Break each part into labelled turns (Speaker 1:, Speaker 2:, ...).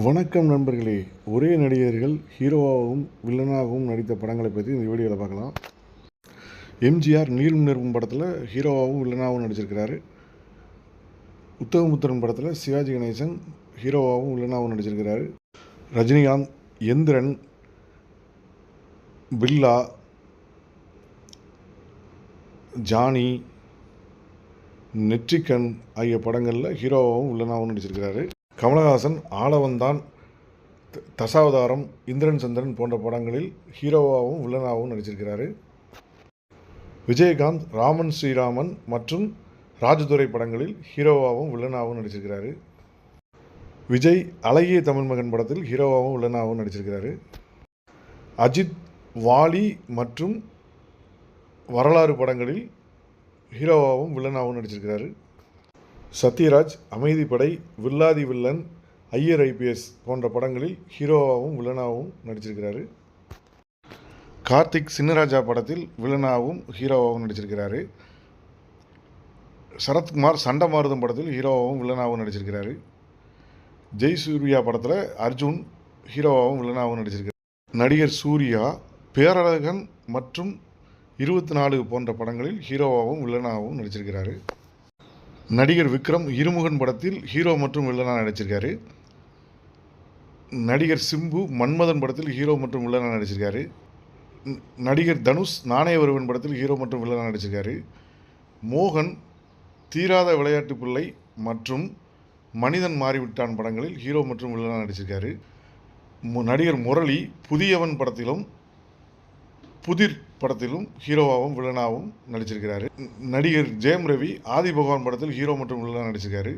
Speaker 1: வணக்கம் நண்பர்களே. ஒரே நடிகர்கள் ஹீரோவாகவும் வில்லனாகவும் நடித்த படங்களை பற்றி இந்த வீடியோவில் பார்க்கலாம். எம்ஜிஆர் நீரும் நிற்கும் படத்தில் ஹீரோவாகவும் வில்லனாகவும் நடிச்சிருக்கிறாரு. உத்தவமுத்திரன் படத்தில் சிவாஜி கணேசன் ஹீரோவாகவும் வில்லனாகவும் நடிச்சிருக்கிறாரு. ரஜினிகாந்த் எந்திரன் பில்லா ஜானி நெற்றிக்கண் ஆகிய படங்களில் ஹீரோவாகவும் வில்லனாகவும் நடிச்சிருக்கிறாரு. கமலஹாசன் ஆளவந்தான் த- தசாவதாரம் இந்திரன் சந்திரன் போன்ற படங்களில் ஹீரோவாகவும் வில்லனாகவும் நடிச்சிருக்கிறாரு. விஜயகாந்த் ராமன் ஸ்ரீராமன் மற்றும் ராஜதுரை படங்களில் ஹீரோவாகவும் வில்லனாகவும் நடிச்சிருக்கிறாரு. விஜய் அழகிய தமிழ் மகன் படத்தில் ஹீரோவாகவும் வில்லனாகவும் நடிச்சிருக்கிறாரு. அஜித் வாலி மற்றும் வரலாறு படங்களில் ஹீரோவாகவும் வில்லனாகவும் நடிச்சிருக்கிறாரு. சத்யராஜ் அமைதிப்படை வில்லாதி வில்லன் ஐயர் ஐபிஎஸ் போன்ற படங்களில் ஹீரோவாகவும் வில்லனாகவும் நடிச்சிருக்கிறாரு. கார்த்திக் சின்னராஜா படத்தில் வில்லனாகவும் ஹீரோவாகவும் நடிச்சிருக்கிறாரு. சரத்குமார் சண்டமாருதம் படத்தில் ஹீரோவாகவும் வில்லனாகவும் நடிச்சிருக்கிறாரு. ஜெய் சூர்யா படத்தில் அர்ஜுன் ஹீரோவாகவும் வில்லனாகவும் நடிச்சிருக்கிறார். நடிகர் சூர்யா பேரழகன் மற்றும் இருபத்தி நாலு போன்ற படங்களில் ஹீரோவாகவும் வில்லனாகவும் நடிச்சிருக்கிறாரு. நடிகர் விக்ரம் இருமுகன் படத்தில் ஹீரோ மற்றும் வில்லனாக நடிச்சிருக்காரு. நடிகர் சிம்பு மன்மதன் படத்தில் ஹீரோ மற்றும் வில்லனாக நடிச்சிருக்காரு. நடிகர் தனுஷ் நாணய ஒருவன் படத்தில் ஹீரோ மற்றும் வில்லனாக நடிச்சிருக்காரு. மோகன் தீராத விளையாட்டு பிள்ளை மற்றும் மனிதன் மாறிவிட்டான் படங்களில் ஹீரோ மற்றும் வில்லனாக நடிச்சிருக்காரு. நடிகர் முரளி புதியவன் படத்திலும் புதிர் படத்திலும் ஹீரோவாகவும் வில்லனாகவும் நடிச்சிருக்கிறாரு. நடிகர் ஜெயம் ரவி ஆதி பகவான் படத்தில் ஹீரோ மற்றும் வில்லனாக நடிச்சிருக்காரு.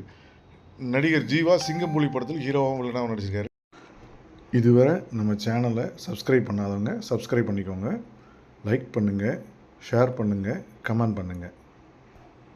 Speaker 1: நடிகர் ஜீவா சிங்கம்புலி படத்தில் ஹீரோவாகவும் வில்லனாகவும் நடிச்சிருக்காரு. இதுவரை நம்ம சேனலை சப்ஸ்கிரைப் பண்ணாதவங்க சப்ஸ்கிரைப் பண்ணிக்கோங்க. லைக் பண்ணுங்கள் ஷேர் பண்ணுங்கள் கமெண்ட் பண்ணுங்கள்